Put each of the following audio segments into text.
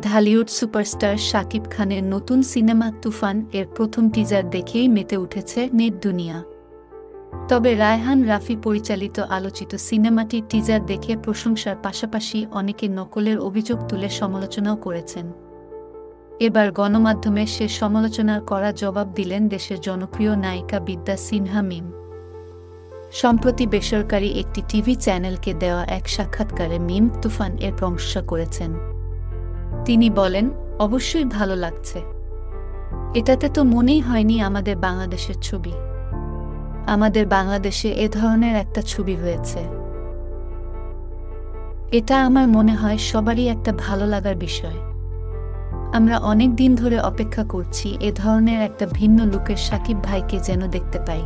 Dhallywood superstar Shakib খানের নতুন cinema তুফান এর প্রথম টিজার দেখেই মেতে উঠেছে নেট দুনিয়া। তবে রায়হান রাফি পরিচালিত আলোচিত সিনেমাটির টিজার দেখে প্রশংসার পাশাপাশি অনেকে নকলের অভিযোগ তুলে সমালোচনাও করেছেন। এবার গণমাধ্যমে সে সমালোচনার করা জবাব দিলেন দেশের জনপ্রিয় নায়িকা বিদ্যা সিনহা মিম। সম্প্রতি বেসরকারি একটি টিভি চ্যানেলকে দেওয়া এক সাক্ষাৎকারে মিম তুফান এর প্রশংসা করেছেন। তিনি বলেন, অবশ্যই ভালো লাগছে। এটাতে তো মনেই হয়নি আমাদের বাংলাদেশের ছবি। আমাদের বাংলাদেশে এ ধরনের একটা ছবি হয়েছে। এটা আমার মনে হয় সবারই একটা ভালো লাগার বিষয়। আমরা অনেক দিন ধরে অপেক্ষা করছি এ ধরনের একটা ভিন্ন লুকের সাকিব ভাইকে যেন দেখতে পাই।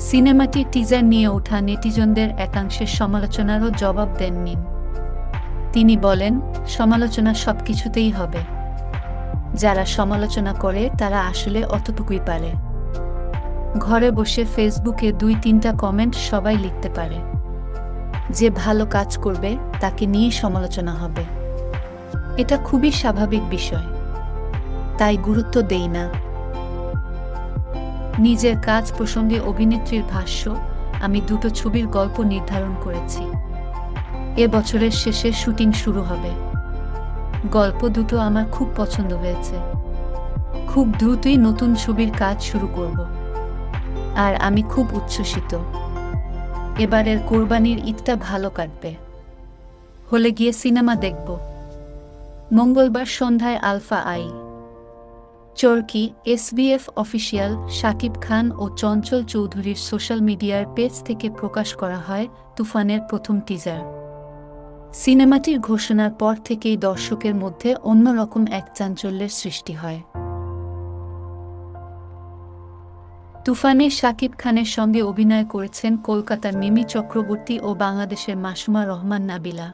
সিনেমাটির টিজার নিয়ে ওঠা নেটিজনদের একাংশের সমালোচনারও জবাব দেন মিম তিনি বলেন, সমালোচনা সব কিছুতেই হবে। যারা সমালোচনা করে, তারা আসলে অতটুকুই পারে। ঘরে বসে ফেসবুকে দুই তিনটা কমেন্ট সবাই লিখতে পারে। যে ভালো কাজ করবে, তাকে নিয়ে সমালোচনা হবে। এটা খুবই স্বাভাবিক বিষয়। তাই গুরুত্ব দেই না। নিজের কাজ প্রসঙ্গে অভিনেত্রীর ভাষ্য, আমি দুটো ছবির গল্প নির্ধারণ করেছি। এ বছরের শেষে শুটিং শুরু হবে। গল্প দুটো আমার খুব পছন্দ হয়েছে। খুব দ্রুতই নতুন ছবির কাজ শুরু করব। আর আমি খুব উচ্ছ্বসিত। এবারের কোরবানির ঈদটা ভালো কাটবে। হলে গিয়ে সিনেমা দেখব। মঙ্গলবার সন্ধ্যায় alpha I. Chorki, SVF official Shakib Khan ও চঞ্চল চৌধুরীর সোশ্যাল মিডিয়ার পেজ থেকে প্রকাশ করা হয় তুফানের প্রথম টিজার সিনেমাটির ঘোষণার পর থেকেই দর্শকের মধ্যে অন্যরকম এক চাঞ্চল্যের সৃষ্টি হয়। তুফানে শাকিব খানের সঙ্গে অভিনয় করেছেন কলকাতার মিমি চক্রবর্তী ও বাংলাদেশের মাসুমা রহমান নাবিলা।